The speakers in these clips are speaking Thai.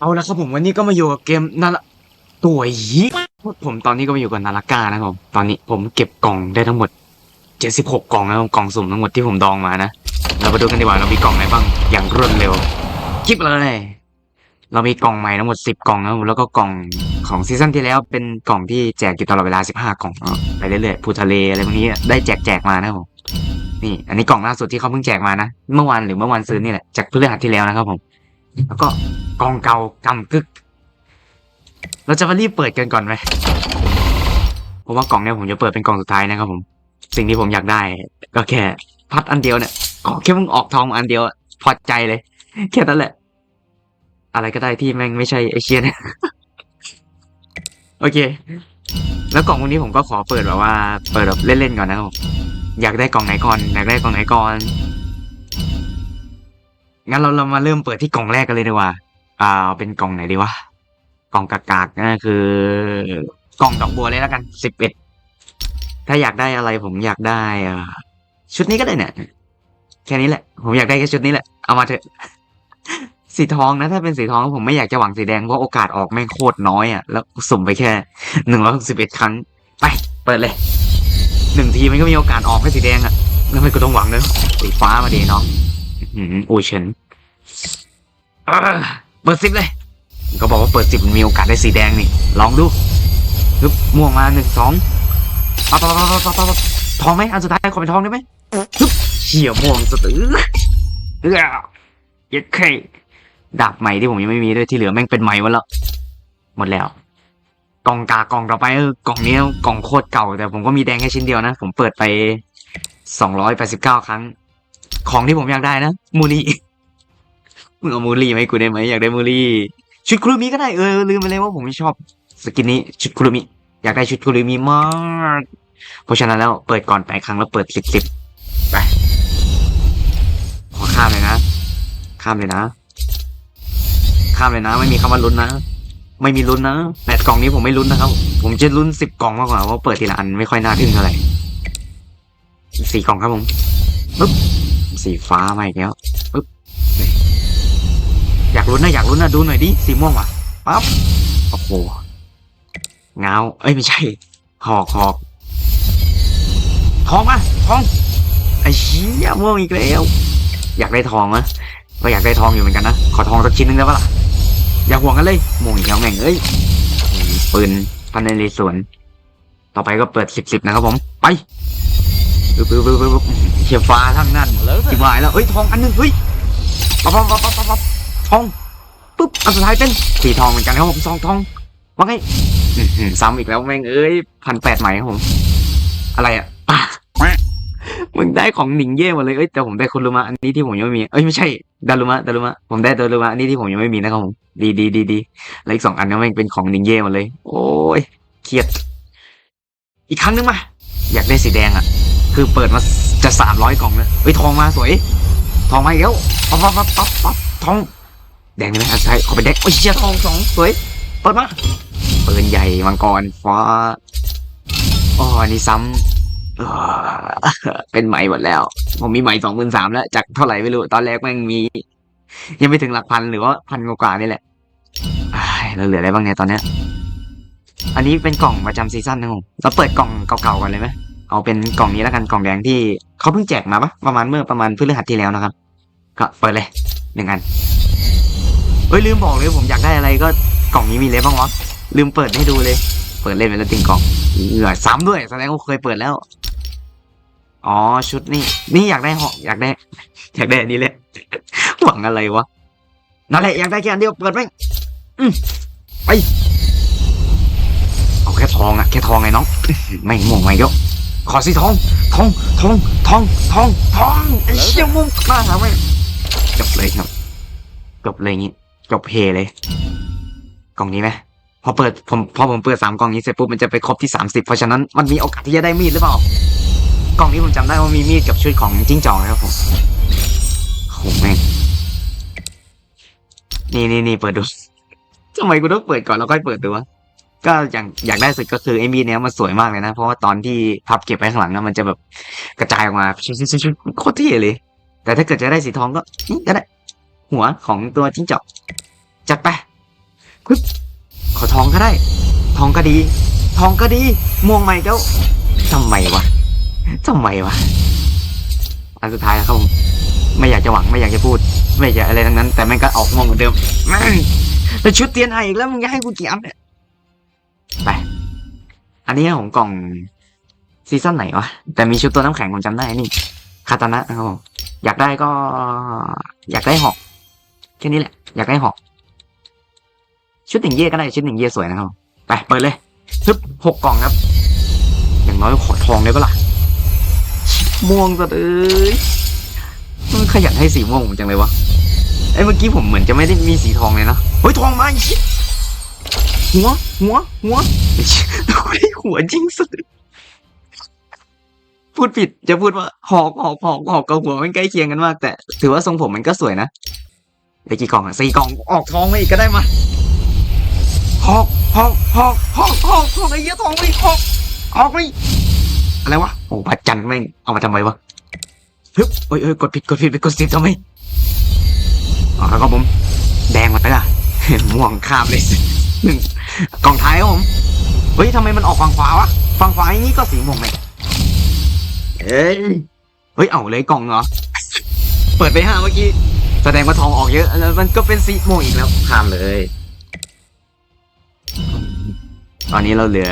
เอาละครับผมวันนี้ก็มาอยู่กับเกมนาราตัวยีผมตอนนี้ก็มาอยู่กับนาราก้านะครับผมตอนนี้ผมเก็บกล่องได้ทั้งหมด76กล่องนะครับกล่องสุ่มทั้งหมดที่ผมดองมานะเรามาดูกันดีกว่าเรามีกล่องไหนบ้างอย่างรวดเร็วคลิปเลยเรามีกล่องใหม่ทั้งหมด10กล่องนะครับแล้วก็กล่องของซีซั่นที่แล้วเป็นกล่องที่แจกอยู่ตลอดเวลา15กล่องไปเรื่อยๆภูทะเลอะไรพวกนี้ได้แจกแจกๆมานะครับผมนี่ อันนี้กล่องล่าสุดที่เขาเพิ่งแจกมานะ เมื่อวานหรือเมื่อวันซื้อนี่แหละจากพฤหัสที่แล้วนะครับผม แล้วก็กองเก่ากำกึก เราจะมารีบเปิดกันก่อนไหมเพราะว่ากล่องเนี้ยผมจะเปิดเป็นกล่องสุดท้ายนะครับผม สิ่งที่ผมอยากได้ ก็แค่พัดอันเดียวเนี่ยขอแค่มึงออกทองอันเดียวพอใจเลย แค่นั้นแหละ อะไรก็ได้ที่แม่งไม่ใช่ไอเชียนี่ยโอเค แล้วกล่องพวกนี้ผมก็ขอเปิดแบบว่า เปิดแบบเล่นๆก่อนนะครับผมอยากได้กล่องไหนก่อนอยากได้กล่องไหนก่อน งั้นเราเรามาเริ่มเปิดที่กล่องแรกกันเลยดีกว่า อ่า เป็นกล่องไหนดีวะ กล่องกากากๆนั่นคือกล่องดอกบัวเลยแล้วกันสิบเอ็ด ถ้าอยากได้อะไรผมอยากได้อ่าชุดนี้ก็ได้เนี่ย แค่นี้แหละ ผมอยากได้แค่ชุดนี้แหละ เอามาเถอะ สีทองนะ ถ้าเป็นสีทองผมไม่อยากจะหวังสีแดงเพราะโอกาสออกแม่งโคตรน้อยอะ แล้วสุ่มไปแค่หนึ่งร้อยหกสิบเอ็ดครั้ง ไป เปิดเลยหนึ่งทีมันก็มีโอกาสออกแค่สีแดงอะ แล้วไม่ก็ต้องหวังเลยสีฟ้ามาดีน้อง โอเชนอ่าเปิดสิบเลยก็บอกว่าเปิดสิบมันมีโอกาสได้สีแดงนี่ ลองดูฮึบม่วงมาหนึ่งสองปั๊บปั๊บปั๊บปั๊บปั๊บปั๊บทองไหมอันสุดท้ายขอเป็นทองได้ไหมฮึบเขี่ยม่วงสตือเออเยัดไข่ดาบใหม่ที่ผมยังไม่มีด้วยที่เหลือแม่งเป็นใหม่หมดแล้วหมดแล้ว กล่องกากล่องต่อไปเออกล่องนี้กล่องโคตรเก่า แต่ผมก็มีแดงแค่ชิ้นเดียวนะ ผมเปิดไปสองร้อยแปดสิบเก้าครั้ง ของที่ผมอยากได้นะมูลี่มึงเอามูลี่ไหมกูได้ไหมอยากได้มูลี่ชุดคุรุมิก็ได้เออลืมไปเลยว่าผมชอบสกินนี้ชุดคุรุมิอยากได้ชุดคุรุมิมาก เพราะฉะนั้นแล้วเปิดก่อนแปดครั้งแล้วเปิดสิบสิบไปขอข้ามเลยนะ ข้ามเลยนะ ข้ามเลยนะ ไม่มีคำว่าลุ้นนะไม่มีลุ้นนะแปดกล่องนี้ผมไม่ลุ้นนะครับ ผมจะลุ้นสิบกล่องมากกว่าเพราะเปิดทีละอันไม่ค่อยน่าทึ่งเท่าไหร่สี่กล่องครับผมปึ๊บ สีฟ้ามาอีกแล้วปึ๊บอยากลุ้นนะอยากลุ้นนะดูหน่อยดิสีม่วงว่ะปั๊บโอ้โหเงาเอ้ยไม่ใช่ หอกหอกทองมาทองไอ้เชี่ยม่วงอีกแล้ว อยากได้ทองนะก็อยากได้ทองอยู่เหมือนกันนะขอทองสักชิ้นหนึงได้ปะล่ะอย่าห่วงกันเลยม่วงอีกแล้วแม่งเอ้ยปืนพันในเรสวน ต่อไปก็เปิดสิบสิบนะครับผม ไป ปึ๊บปึ๊บปึ๊บปึ๊บเขียฟ้าทั้งนั้นสิบหายแล้วเฮ้ยทองอันนึงเฮ้ยปั๊บปั๊บปั๊บปั๊บปั๊บปั๊บทองปุ๊บอันสุดท้ายเป็นสีทองเหมือนกันครับผมซองทองว่าไงซ้ำอีกแล้วแม่งเอ้ยพันแปดใหม่ครับผม อะไรอะมึงได้ของหนิงเย่หมดเลยเอ้ยแต่ผมได้คุรุมะอันนี้ที่ผมยังไม่มีเอ้ยไม่ใช่ดารุมะดารุมะผมได้ดารุมะอันนี้ที่ผมยังไม่มีนะครับผมดีดีดีดีแล้วอีกสองอันก็แม่งเป็นของหนิงเย่หมดเลย โอ้ยเครียด อีกครั้งนึงมาอยากได้สีแดงอะ คือเปิดมาจะสามร้อยกล่องแล้วเฮ้ยทองมาสวย ทองมาอีกแล้วปั๊บปั๊บปั๊บปั๊บปั๊บทอง แดงได้ไหมใช่ขอเป็นแดงโอ้ยเชียทองสองสวย เปิดมาปืนใหญ่มังกรฟ้าอ๋ออันนี่ซ้ำเออเป็นไหมหมดแล้ว ผมมีไหมสองหมื่นสามแล้ว จากเท่าไหร่ไม่รู้ ตอนแรกแม่งมี ยังไม่ถึงหลักพันหรือว่าพันกว่านี่แหละอ้าเหลืออะไรบ้างเนี่ยตอนเนี้ย อันนี้เป็นกล่องประจำซีซั่นนะผมเราเปิดกล่องเก่าๆก่อนเลยไหม เอาเป็นกล่องนี้แล้วกันกล่องแดงที่เขาเพิ่งแจกมาปะประมาณเมื่อประมาณพฤหัสที่แล้วนะครับ ก็เปิดเลยหนึ่งอันเอ้ยลืมบอกเลยผมอยากได้อะไรก็กล่องนี้มีเลยบ้างวะลืมเปิดให้ดูเลย เปิดเล่นไปแล้วติงกล่องเหงื่อซ้ำด้วยแสดงว่าเคยเปิดแล้วอ๋อชุดนี่นี่อยากได้หอกอยากได้ อยากได้อันนี้เลยหวังอะไรวะนั่นแหละอยากได้แค่อันเดียวเปิดไหมอืมไปเอาแค่ทองอะแค่ทองไงน้องไม่ม่วงไม่เยอะ ขอสิทองทองทองทองทองทองไอ้เชี่ยมุมมาหาไม่จบเลยครับจบเลยงี้จบเพเลย กล่องนี้ไหมพอเปิดผมพอผมเปิดสามกล่องนี้เสร็จปุ๊บมันจะไปครบที่สามสิบเพราะฉะนั้นมันมีโอกาสที่จะได้มีดหรือเปล่ากล่องนี้ผมจำได้ว่ามีมีดกับชุดของจิ้งจอกนะครับผมโหแม่งนี่นี่นี่เปิดดูทำไมกูต้องเปิดก่อนแล้วค่อยเปิดดูวะ ก็อย่างอยากได้สุดก็คือไอ้มีดเนี้ยมันสวยมากเลยนะ เพราะว่าตอนที่พับเก็บไว้ข้างหลังนะมันจะแบบกระจายออกมาชุดๆๆๆโคตรเท่เลย แต่ถ้าเกิดจะได้สีทองก็นี่ก็ได้ หัวของตัวจิ้งจอกจัดไปฮึบขอทองก็ได้ ทองก็ดี ทองก็ดีม่วงใหม่เจ้าทำไมวะทำไมวะอันสุดท้ายแล้วครับผมไม่อยากจะหวังไม่อยากจะพูด ไม่อยากอะไรทั้งนั้น แต่แม่งก็ออกม่วงเหมือนเดิมแม่งแต่ชุดเตียนไออีกแล้วมึงจะให้กูกี่อันเนี่ย อันนี้ของกล่องซีซั่นไหนวะ แต่มีชุดตัวน้ำแข็งผมจำได้นี่ คาตานะนะครับผม อยากได้ก็ อยากได้หอกแค่นี้แหละ อยากได้หอก ชุดหนึ่งเย่ก็ได้ ชุดหนึ่งเย่สวยนะครับ ไปเปิดเลยทึบหกกล่องครับ อย่างน้อยขอทองได้ปะล่ะ ม่วงสัตว์เอ้ยมันขยันให้สีม่วงผมจังเลยวะไอ้เมื่อกี้ผมเหมือนจะไม่ได้มีสีทองเลยนะ เฮ้ยทองมาอีก หัว หัว หัวไอ้หัวจริงสุด พูดผิดจะพูดว่าหอกหอกหอกหอกกับหัวมันใกล้เคียงกันมาก แต่ ถือว่าทรงผมมันก็สวยนะได้กี่กล่องอะสี่กล่องออกทองมาอีกก็ได้มาหอกหอกหอกหอกหอกหอกไอ้เหี้ยทองไปหอกออกไปอะไรวะโอ้พระจันทร์แม่งเอามาทำไมวะฮึบเอ้ยเอ้ยกดผิดกดผิดไปกดสิบทำไมอ๋อแล้วก็ผมแดงมาไปล่ะม่วงข้ามเลย หนึ่งกล่องท้ายครับผม เฮ้ยทำไมมันออกฝั่งขวาวะฝั่งขวาอย่างนี้ก็สีม่วงไหมเอ้ย เฮ้ย เอาเลยกล่องเหรอ เปิดไปห้าเมื่อกี้ แสดงว่าทองออกเยอะ แล้วมันก็เป็นสีม่วงอีกแล้วข้ามเลย ตอนนี้เราเหลือ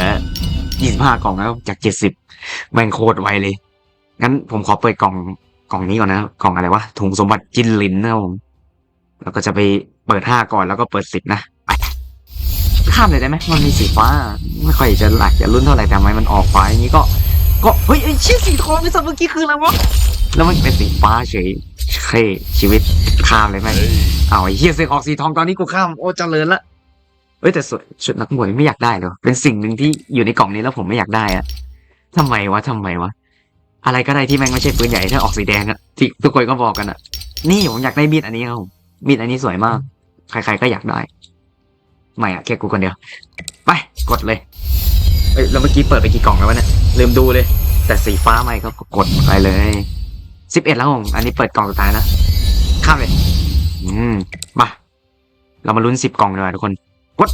25กล่องแล้วจาก70แม่งโคตรไวเลย งั้นผมขอเปิดกล่องกล่องนี้ก่อนนะกล่องอะไรวะถุงสมบัติจินลินนะครับผมแล้วก็จะไปเปิด5ก่อนแล้วก็เปิด10นะไป ข้ามเลยได้ไหมมันมีสีฟ้า ไม่ค่อยจะหลักจะรุ่นเท่าไหร่แต่ทำไมมันออกฟ้าอย่างนี้ก็ ก็เฮ้ยไอ้ชื่อสีทองไอ้สัตว์เมื่อกี้คืออะไรวะแล้วมันเป็นสีฟ้าเฉยเฮ้ยชีวิตข้ามเลยไหมเอาวไอ้เฮียเสียงออกสีทองตอนนี้กูข้ามโอ้เจริญละเฮ้ยแต่สวยชุดนักมวยไม่อยากได้เลยเป็นสิ่งหนึ่งที่อยู่ในกล่องนี้แล้วผมไม่อยากได้อะทำไมวะทำไมวะอะไรก็ได้ที่แม่งไม่ใช่ปืนใหญ่ถ้าออกสีแดงอะที่ทุกคนก็บอกกันอะนี่ผมอยากได้มีดอันนี้ครับผมมีดอันนี้สวยมาก ใครๆก็อยากได้ ไม่อะแค่กูคนเดียว ไป กดเลยเอ้ยแล้วเมื่อกี้เปิดไปกี่กล่องแล้ววะเนี่ยลืมดูเลย แต่สีฟ้าไม่ก็กดไปเลยสิบเอ็ดแล้วผมอันนี้เปิดกล่องสุดท้ายนะข้ามเลย อืมมาเรามาลุ้นสิบกล่องเลยทุกคนกด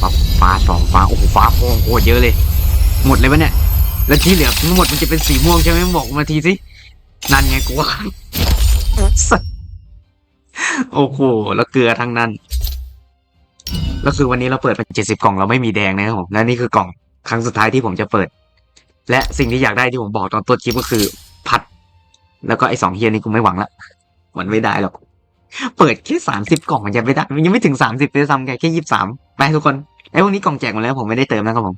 ฟ้าฟ้าสองฟ้าโอ้โหฟ้าโป่งโคตรเยอะเลย หมดเลยวะเนี่ย แล้วที่เหลือทั้งหมดมันจะเป็นสีม่วงใช่ไหมบอกมาทีสินั่นไงกูว่าโอ้โหแล้วเกลือทั้งนั้น แล้วคือวันนี้เราเปิดไปเจ็ดสิบกล่องเราไม่มีแดงนะครับผมและนี่คือกล่องครั้งสุดท้ายที่ผมจะเปิด และสิ่งที่อยากได้ที่ผมบอกตอนต้นคลิปก็คือพัด แล้วก็ไอ้สองเฮียนี่กูไม่หวังละมันไม่ได้หรอกเปิดแค่สามสิบกล่องมันยังไม่ได้มันยังไม่ถึงสามสิบเลยซ้ำแค่แค่ยี่สิบสามไปทุกคนไอ้พวกนี้กล่องแจกหมดแล้วผมไม่ได้เติมนะครับผม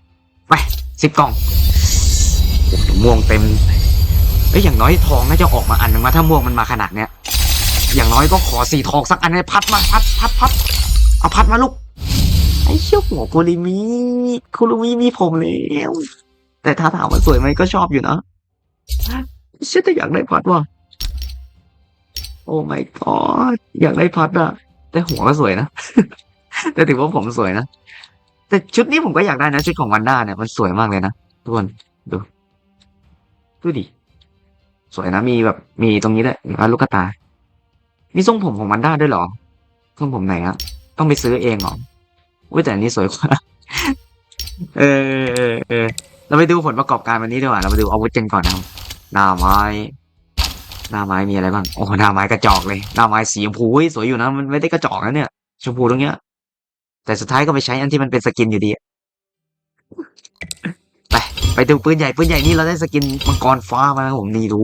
ไปสิบกล่องโอ้โหม่วงเต็มเอ้ยอย่างน้อยทองน่าจะออกมาอันหนึงว่าถ้าม่วงมันมาขนาดเนี้ยอย่างน้อยก็ขอสีทองสักอันเลยพัดมาพัดพัดพัดเอาพัดมาลูก อ้เชี่ยหัวโคริมิโคริมิมีผมแล้วแต่ถ้าถามว่าสวยไหมก็ชอบอยู่นะเชี่ยแต่อยากได้พัดว่ะโอ้ my god อยากได้พัดอะแต่หัวก็สวยนะ แต่ถือว่าผมสวยนะ แต่ชุดนี้ผมก็อยากได้นะ ชุดของวันด้าเนี่ยมันสวยมากเลยนะทุกคนดู ดูดิ สวยนะ มีแบบ มีตรงนี้ด้วยมีลูกกตามีทรงผมของวันด้าด้วยเหรอทรงผมไหนอะต้องไปซื้อเองเหรอ อุ้ยแต่อันนี้สวยกว่าเออเออเออเราไปดูผลประกอบการวันนี้ดีกว่า เราไปดูอาวุธกันก่อนนะครับหน้าไม้หน้าไม้มีอะไรบ้าง โอ้หน้าไม้กระจอกเลย หน้าไม้สีชมพูเฮ้ยสวยอยู่นะ มันไม่ได้กระจอกนะเนี่ย ชมพูตรงเนี้ย แต่สุดท้ายก็ไปใช้อันที่มันเป็นสกินอยู่ดีอะไป ไปดูปืนใหญ่ ปืนใหญ่นี่เราได้สกินมังกรฟ้ามาผมนี่ดู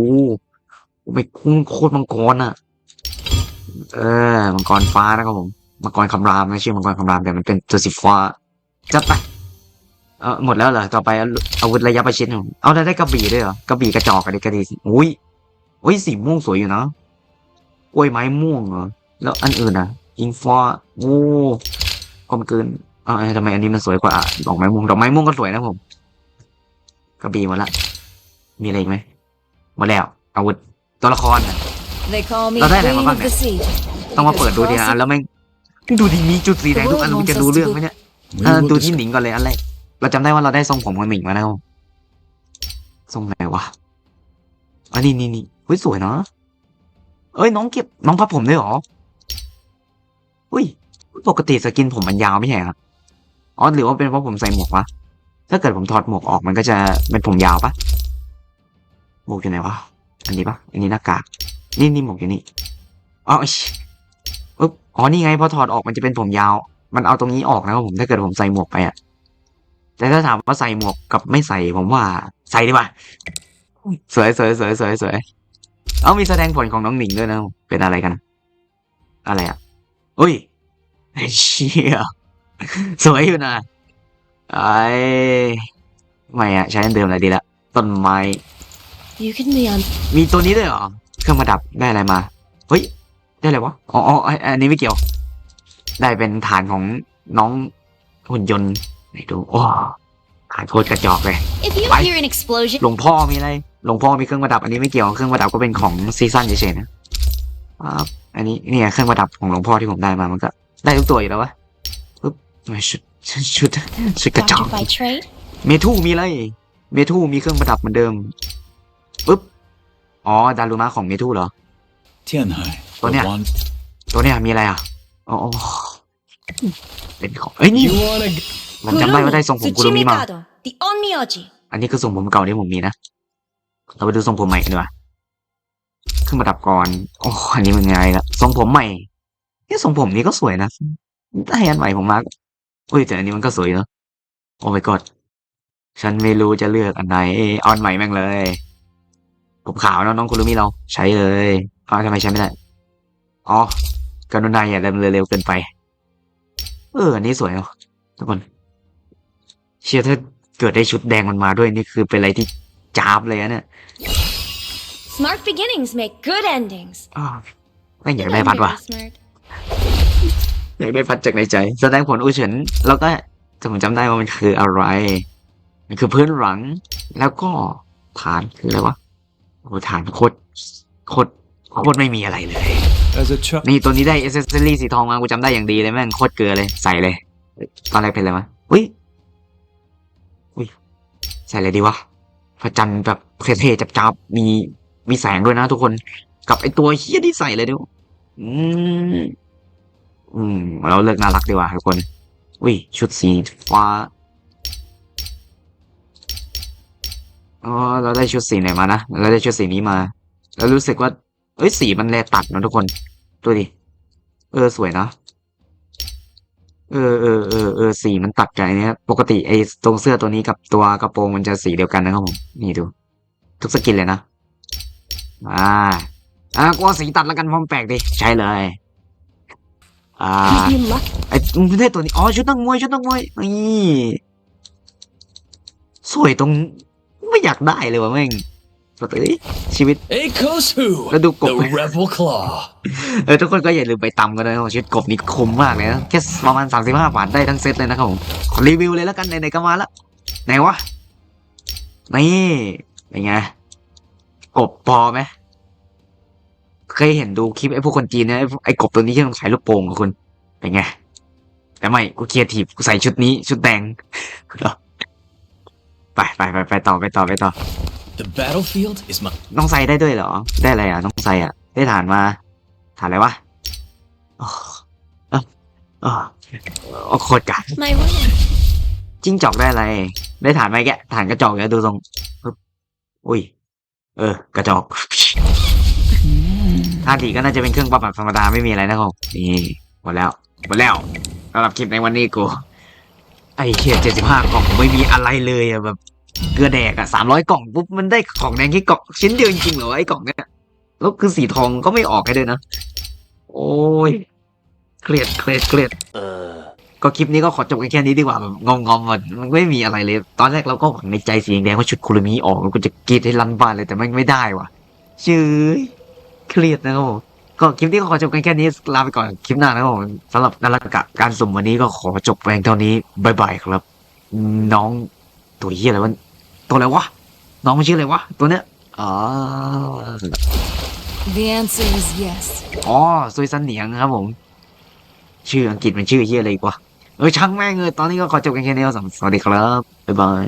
ไม่คุ้มโคตรมังกรอะ เออ มังกรฟ้านะครับผม มังกรคำรามไม่ชื่อมังกรคำรามแต่มันเป็นตัวสีฟ้าจัดไปเออหมดแล้วเหรอต่อไปอาอาวุธระยะประชิดครับเอาได้ได้กระบี่ด้วยเหรอกระบี่กระจอกกันดิกระดีสิอุ้ยอุ้ยสีม่วงสวยอยู่นะกล้วยไม้ม่วงเหรอแล้วอันอื่นอะอิงฟ้าโอ้กลมเกินอ่าทำไมอันนี้มันสวยกว่าอะดอกไม้ม่วงดอกไม้ม่วงก็สวยนะผมกระบี่หมดละมีอะไรอีกไหมหมดแล้ว อาวุธตัวละครน่ะ They call me Lo dai, Queen ma of vabbè. the Sea. ต้องมาเปิดดูทีละอันแล้วแม่ง ดูดิมีจุดสีแดงทุกอันมันจะดูเรื่องไหมเนี่ย We เออ will ดูที่หนิงก่อนเลยอันแรกเราจำได้ว่าเราได้ทรงผมของหนิงมาแล้วทรงไหนวะอันนี้นี่นี่เฮ้ยสวยเนาะเอ้ยน้องเก็บน้องพับผมด้วยเหรออุ้ยปกติสกินผมมันยาวไม่ใช่เหรอครับอ๋อหรือว่าเป็นเพราะผมใส่หมวกวะถ้าเกิดผมถอดหมวกออกมันก็จะเป็นผมยาวปะหมวกอยู่ไหนวะอันนี้ปะอันนี้หน้ากากนี่นี่หมวกอยู่นี่อ๋อไอ้ชิปึ๊บอ๋อนี่ไงพอถอดออกมันจะเป็นผมยาว มันเอาตรงนี้ออกนะครับผมถ้าเกิดผมใส่หมวกไปอะแต่ถ้าถามว่าใส่หมวกกับไม่ใส่ผมว่า ใส่ดีกว่าสวยสวยสวยสวยสวยเอามีแสดงผลของน้องหนิงด้วยนะเป็นอะไรกัน อะไรอะอุ้ยไอ้เชี่ยสวยอยู่นะไอ้ไม่อะใช้อันเดิมอะไรดีละต้นไม้ You can be on มีตัวนี้ด้วยเหรอ เครื่องประดับได้อะไรมา เฮ้ย ได้อะไรวะ อ๋ออ๋อไอ้อันนี้ไม่เกี่ยว ได้เป็นฐานของน้องหุ่นยนต์ไหนดูโอ้ฐานโคตรกระจอกเลย If you Bye. hear an explosion, หลวงพ่อมีอะไร หลวงพ่อมีเครื่องประดับ อันนี้ไม่เกี่ยว เครื่องประดับก็เป็นของซีซั่นเฉยๆนะอ่าอันนี้เนี่ยเครื่องประดับของหลวงพ่อที่ผมได้มา มันก็ ได้ทุกตัวอยู่แล้ววะปึ๊บชุดชุดชุดชุดกระจอก doctor by trade, เมทูมีอะไร เมทูมีเครื่องประดับเหมือนเดิมปึ๊บ อ๋อ ดารุมะของเมทูเหรอ天海 ตัว the เนี้ย one ตัวเนี้ยมีอะไรอะอ๋ออ๋อเป็นของเอ้ยนี่ you wanna g- ผมจำได้ว่าได้ทรงผมคุรุมิมา Tsuchimikado, the Onmyoji. อันนี้คือทรงผมเก่าที่ผมมีนะ เราไปดูทรงผมใหม่กันดีกว่าเครื่องประดับก่อนโอ้อันนี้มันไงละทรงผมใหม่นี่ทรงผมนี้ก็สวยนะได้อันใหม่ผมมากอุ้ยแต่อันนี้มันก็สวยเนอะโอ้ my god ฉันไม่รู้จะเลือกอันไหนเอาอันใหม่แม่งเลย ผมขาวเนอะน้องคุรุมิเรา ใช้เลยอ้าวทำไมใช้ไม่ได้ อ๋อกรุณาอย่าเร็วเร็วเกินไป เออ อันนี้สวยเนาะทุกคน เชียร์ถ้าเกิดได้ชุดแดงมันมาด้วยนี่คือเป็นอะไรที่จ้าบเลยนะเนี่ย Smart beginnings make good endings. อ้าวไม่งอยากได้พัดว่ะ Very smart. อยากได้พัดจากในใจ แสดงผลอุเฉินแล้วก็ผมจำได้ว่ามันคืออะไร มันคือพื้นหลัง แล้วก็ฐานคืออะไรวะโอ้ฐานโคตรโคตรโคตรไม่มีอะไรเลย as a child นี่ตัวนี้ได้เอเซอรี่สีทองมากูจำได้อย่างดีเลยแม่งโคตรเกลือเลยใส่เลย ตอนแรกเป็นอะไรวะอุ้ยอุ้ยใส่อะไรดีวะพระจันทร์แบบเท่ๆจับๆมีมีแสงด้วยนะทุกคน กับไอตัวเฮี้ยที่ใส่เลยดิวอืมอืมเราเลิกน่ารักดีกว่าทุกคนอุ้ยชุดสีฟ้าอ๋อเราได้ชุดสีไหนมานะเราได้ชุดสีนี้มา แล้วรู้สึกว่าเอ้ยสีมันแลตัดนะทุกคน ดูดิ เออสวยนะเออเออเออเออสีมันตัดกันเนี้ยปกติไอ้ตรงเสื้อตัวนี้กับตัวกระโปรงมันจะสีเดียวกันนะครับผม นี่ดู ทุกสกินเลยนะ อ่า อ่ากลัวสีตัดแล้วกันพราะมันแปลกดิ ใช่เลย อ่าไอ้ไม่ได้ตัวนี้ อ๋อ ชุดนักมวย ชุดนักมวย นี่ สวยตรง ไม่อยากได้เลยวะแม่ง เอ้ยชีวิต Akosu แล้วดูกบ the rebel claw เออทุกคนก็อย่าลืมไปตำกันนะครับชีวิตกบนี่คุ้มมากเลยนะแค่ประมาณสามสิบห้าบาทได้ทั้งเซตเลยนะครับผมขอรีวิวเลยแล้วกันไหนๆก็มาแล้วไหนวะนี่เป็นไงกบพอไหมเคยเห็นดูคลิปไอ้พวกคนจีนนะไอ้พวกไอ้กบตัวนี้ที่มันขายลูกโป่งกับคุณเป็นไงแต่ไม่กูเคียร์ทีฟกูใส่ชุดนี้ ชุดแดงไปไปไปไปต่อไปต่อไปต่อ the battlefield is my น้องไซได้ด้วยเหรอ ได้อะไรอะ น้องไซอะ ได้ฐานมา ฐานอะไรวะอ๋ออ๋ออ๋ออ๋อโคตรกัด My winner. จิ้งจอกได้อะไร ได้ฐานไหมแกะฐานกระจอกเนี่ยดูทรงปึ๊บอุ้ย เออ กระจอกท่าทีก็น่าจะเป็นเครื่องปรับแบบธรรมดาไม่มีอะไรนะครับนี่หมดแล้วหมดแล้วสำหรับคลิปในวันนี้กู ไอ้เหี้ยเจ็ดสิบห้ากล่องไม่มีอะไรเลยอะแบบ เกลือแดกอะสามร้อยกล่องปุ๊บมันได้ของแดงแค่กล่องชิ้นเดียวจริงๆเหรอไอ้กล่องเนี้ยแล้วคือสีทองก็ไม่ออกให้ด้วยนะ โอ้ยเครียดเครียดเครียดเออ ก็คลิปนี้ก็ขอจบกันแค่นี้ดีกว่าแบบงอมๆมันมันไม่มีอะไรเลย ตอนแรกเราก็หวังในใจสีแดงว่าชุดคุรุมิออกแล้วก็จะกรีดให้ลันบานเลยแต่มันไม่ได้ว่ะชื่อเครียดนะครับผมก็คลิปนี้ก็ขอจบกันแค่นี้ลาไปก่อนคลิปหน้านะครับผมสำหรับนาฬิกะการสุ่มวันนี้ก็ขอจบเพียงเท่านี้บายบายครับ น้องตัวเหี้ยอะไรวะ ตัวอะไรวะ น้องมันชื่ออะไรวะ ตัวเนี้ยอ๋อ The answer is yes. อ๋อซุยซันเหนียงครับผม ชื่ออังกฤษมันชื่อเหี้ยอะไรอีกวะเออช่างแม่งเลยตอนนี้ก็ขอจบกันแค่นี้ครับสวัสดีครับ บ๊ายบาย